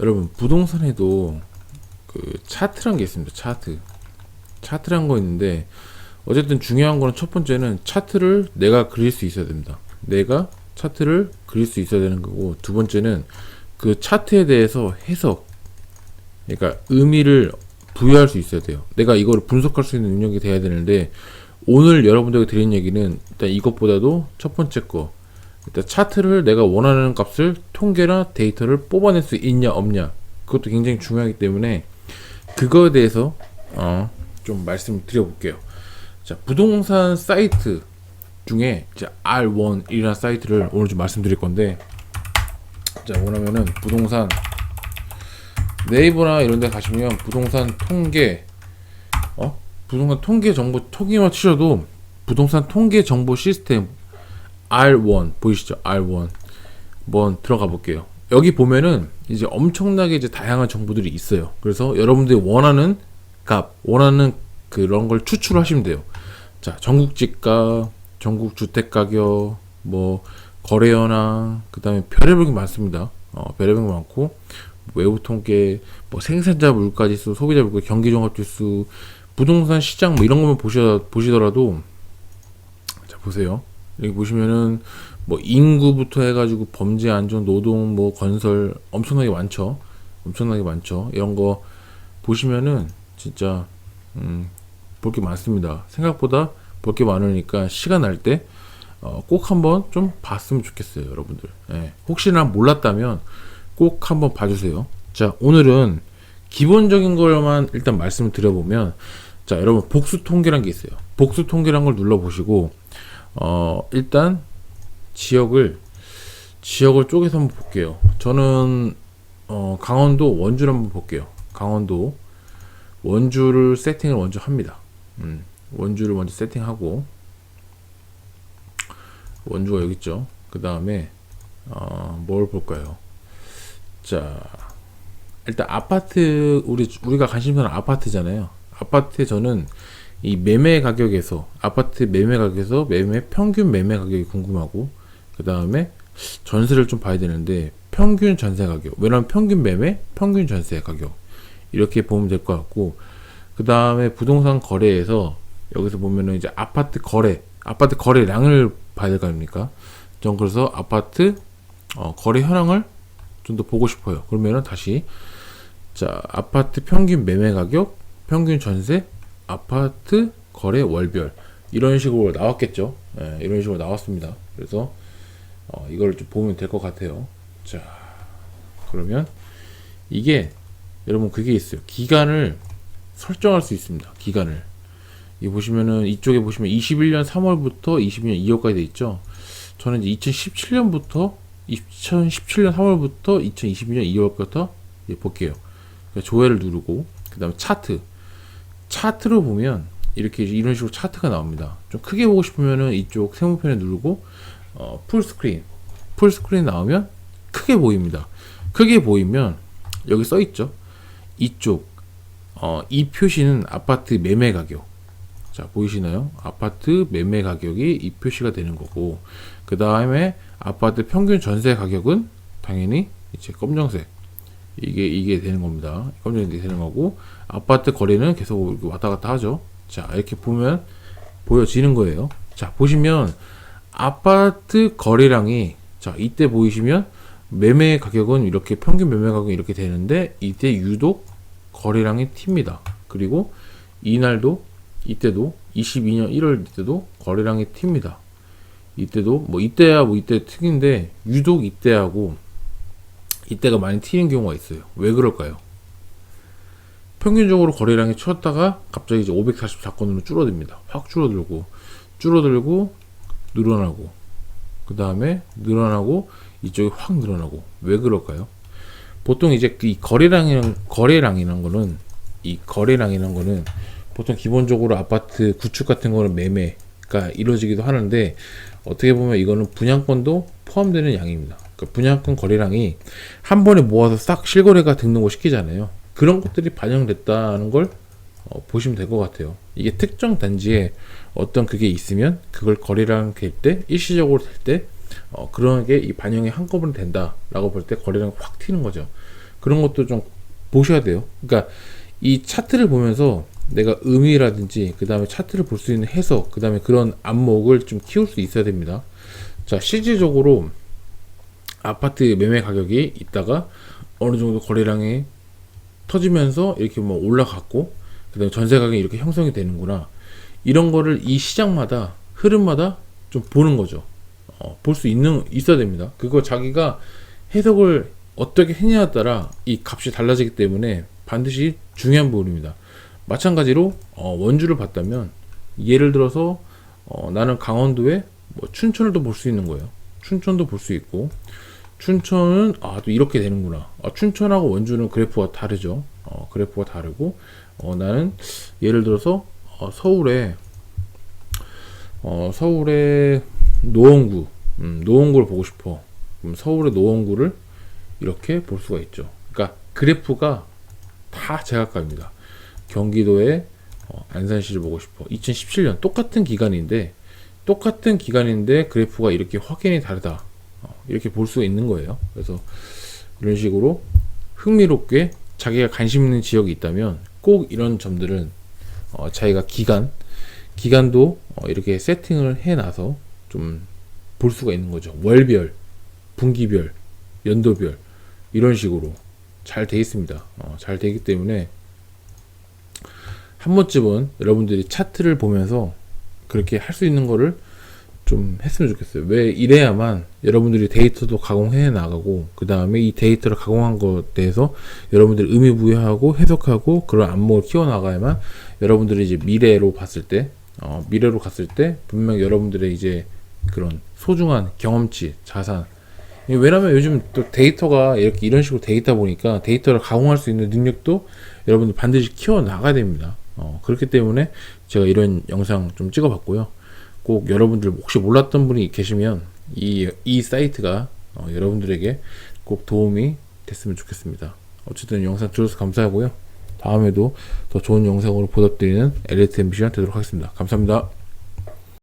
여러분 부동산에도 그 차트란 게 있습니다. 차트. 차트란 거 있는데 어쨌든 중요한 거는 첫 번째는 차트를 내가 그릴 수 있어야 됩니다. 내가 차트를 그릴 수 있어야 되는 거고 두 번째는 그 차트에 대해서 해석 그러니까 의미를 부여할 수 있어야 돼요. 내가 이거를 분석할 수 있는 능력이 돼야 되는데 오늘 여러분들에게 드린 얘기는 일단 이것보다도 첫 번째 거 차트를 내가 원하는 값을 통계나 데이터를 뽑아낼 수 있냐 없냐 그것도 굉장히 중요하기 때문에 그거에 대해서 어, 좀 말씀을 드려볼게요. 자 부동산 사이트 중에 이제 R1이라는 사이트를 오늘 좀 말씀드릴 건데 자 뭐냐면은 부동산 네이버나 이런 데 가시면 부동산 통계 어 부동산 통계 정보 통계만 치셔도 부동산 통계 정보 시스템 R1 보이시죠? R1 한번 들어가 볼게요. 여기 보면은 이제 엄청나게 이제 다양한 정보들이 있어요. 그래서 여러분들이 원하는 값, 원하는 그런 걸 추출하시면 돼요. 자, 전국 집값, 전국 주택 가격, 뭐 거래 현황, 그다음에 별의별 게 많습니다. 어, 별의별 게 많고 외부 통계, 뭐 생산자 물가 지수, 소비자 물가, 경기 종합 지수, 부동산 시장 뭐 이런 것만 보시 보시더라도 자 보세요. 여기 보시면은 뭐 인구부터 해가지고 범죄 안전 노동 뭐 건설 엄청나게 많죠. 엄청나게 많죠. 이런 거 보시면은 진짜 음, 볼 게 많습니다. 생각보다 볼 게 많으니까 시간 날때 어, 꼭 한번 좀 봤으면 좋겠어요, 여러분들. 예, 혹시나 몰랐다면 꼭 한번 봐주세요. 자, 오늘은 기본적인 걸만 일단 말씀을 드려보면, 자, 여러분 복수 통계란 게 있어요. 복수 통계란 걸 눌러보시고, 어, 일단 지역을 지역을 쪼개서 한번 볼게요. 저는 어, 강원도 원주를 한번 볼게요. 강원도 원주를 세팅을 먼저 합니다. 음, 원주를 먼저 세팅하고 원주가 여기 있죠. 그 다음에 어, 뭘 볼까요? 자, 일단 아파트 우리 우리가 관심사는 아파트잖아요. 아파트에 저는 이 매매 가격에서 아파트 매매 가격에서 매매 평균 매매 가격이 궁금하고 그 다음에 전세를 좀 봐야 되는데 평균 전세 가격 왜냐면 평균 매매 평균 전세 가격 이렇게 보면 될 것 같고 그 다음에 부동산 거래에서 여기서 보면은 이제 아파트 거래 아파트 거래량을 봐야 될 거 아닙니까? 전 그래서 아파트 어, 거래 현황을 좀 더 보고 싶어요. 그러면은 다시 자 아파트 평균 매매 가격 평균 전세 아파트 거래 월별 이런 식으로 나왔겠죠. 예, 이런 식으로 나왔습니다. 그래서 어, 이걸 좀 보면 될 것 같아요. 자, 그러면 이게 여러분 그게 있어요. 기간을 설정할 수 있습니다. 기간을 이 보시면은 이쪽에 보시면 21년 3월부터 22년 2월까지 돼 있죠. 저는 이제 2017년부터 2017년 3월부터 2022년 2월부터 볼게요. 그러니까 조회를 누르고 그 다음에 차트 차트로 보면 이렇게 이런 식으로 차트가 나옵니다. 좀 크게 보고 싶으면은 이쪽 세모편에 누르고 어, 풀스크린 풀스크린 나오면 크게 보입니다. 크게 보이면 여기 써 있죠. 이쪽 어, 이 표시는 아파트 매매 가격. 자 보이시나요? 아파트 매매 가격이 이 표시가 되는 거고 그 다음에 아파트 평균 전세 가격은 당연히 이제 검정색 이게 이게 되는 겁니다. 검정색이 되는 거고 아파트 거래는 계속 왔다 갔다 하죠. 자 이렇게 보면 보여지는 거예요. 자 보시면 아파트 거래량이 자 이때 보이시면 매매 가격은 이렇게 평균 매매 가격이 이렇게 되는데 이때 유독 거래량이 튑니다. 그리고 이날도 이때도 22년 1월 이때도 거래량이 튑니다. 이때도 뭐 이때야 뭐 이때 특인데 유독 이때하고 이때가 많이 튀는 경우가 있어요. 왜 그럴까요? 평균적으로 거래량이 추었다가 갑자기 이제 544건으로 줄어듭니다. 확 줄어들고 줄어들고 늘어나고 그 다음에 늘어나고 이쪽이 확 늘어나고 왜 그럴까요? 보통 이제 이 거래량이란 거래량이라는 거는 이 거래량이라는 거는 보통 기본적으로 아파트 구축 같은 거는 매매가 이루어지기도 하는데 어떻게 보면 이거는 분양권도 포함되는 양입니다. 그러니까 분양권 거래량이 한 번에 모아서 싹 실거래가 등록을 시키잖아요. 그런 것들이 반영됐다는 걸 어, 보시면 될 것 같아요. 이게 특정 단지에 어떤 그게 있으면 그걸 거래량 될 때 일시적으로 될 때 어, 그런 게 이 반영이 한꺼번에 된다라고 볼 때 거래량이 확 튀는 거죠. 그런 것도 좀 보셔야 돼요. 그러니까 이 차트를 보면서 내가 의미라든지 그 다음에 차트를 볼 수 있는 해석, 그 다음에 그런 안목을 좀 키울 수 있어야 됩니다. 자, 실질적으로 아파트 매매 가격이 있다가 어느 정도 거래량이 터지면서 이렇게 뭐 올라갔고, 그 다음에 전세 가격이 이렇게 형성이 되는구나. 이런 거를 이 시장마다, 흐름마다 좀 보는 거죠. 어, 볼 수 있는, 있어야 됩니다. 그거 자기가 해석을 어떻게 했냐에 따라 이 값이 달라지기 때문에 반드시 중요한 부분입니다. 마찬가지로 어, 원주를 봤다면 예를 들어서 어, 나는 강원도에 뭐 춘천을도 볼 수 있는 거예요. 춘천도 볼 수 있고 춘천은 아 또 이렇게 되는구나. 아, 춘천하고 원주는 그래프가 다르죠. 어, 그래프가 다르고 어, 나는 예를 들어서 어, 서울에 어, 서울의 노원구 음, 노원구를 보고 싶어. 그럼 서울의 노원구를 이렇게 볼 수가 있죠. 그러니까 그래프가 다 제각각입니다. 경기도의 어, 안산시를 보고 싶어. 2017년 똑같은 기간인데 똑같은 기간인데 그래프가 이렇게 확연히 다르다. 어, 이렇게 볼 수 있는 거예요. 그래서 이런 식으로 흥미롭게 자기가 관심 있는 지역이 있다면 꼭 이런 점들은 어, 자기가 기간 기간도 어, 이렇게 세팅을 해놔서 좀 볼 수가 있는 거죠. 월별, 분기별, 연도별 이런 식으로 잘 돼 있습니다. 어, 잘 되기 때문에 한 번쯤은 여러분들이 차트를 보면서 그렇게 할 수 있는 거를 좀 했으면 좋겠어요. 왜 이래야만 여러분들이 데이터도 가공해 나가고 그 다음에 이 데이터를 가공한 것에 대해서 여러분들이 의미 부여하고 해석하고 그런 안목을 키워 나가야만 여러분들이 이제 미래로 봤을 때 어, 미래로 갔을 때 분명 여러분들의 이제 그런 소중한 경험치 자산 왜냐면 요즘 또 데이터가 이렇게 이런 식으로 데이터 보니까 데이터를 가공할 수 있는 능력도 여러분들 반드시 키워 나가야 됩니다. 어, 그렇기 때문에 제가 이런 영상 좀 찍어봤고요. 꼭 여러분들 혹시 몰랐던 분이 계시면 이, 이 사이트가 어, 여러분들에게 꼭 도움이 됐으면 좋겠습니다. 어쨌든 영상 들어서 감사하고요. 다음에도 더 좋은 영상으로 보답드리는 엘리트 MBC가 되도록 하겠습니다. 감사합니다.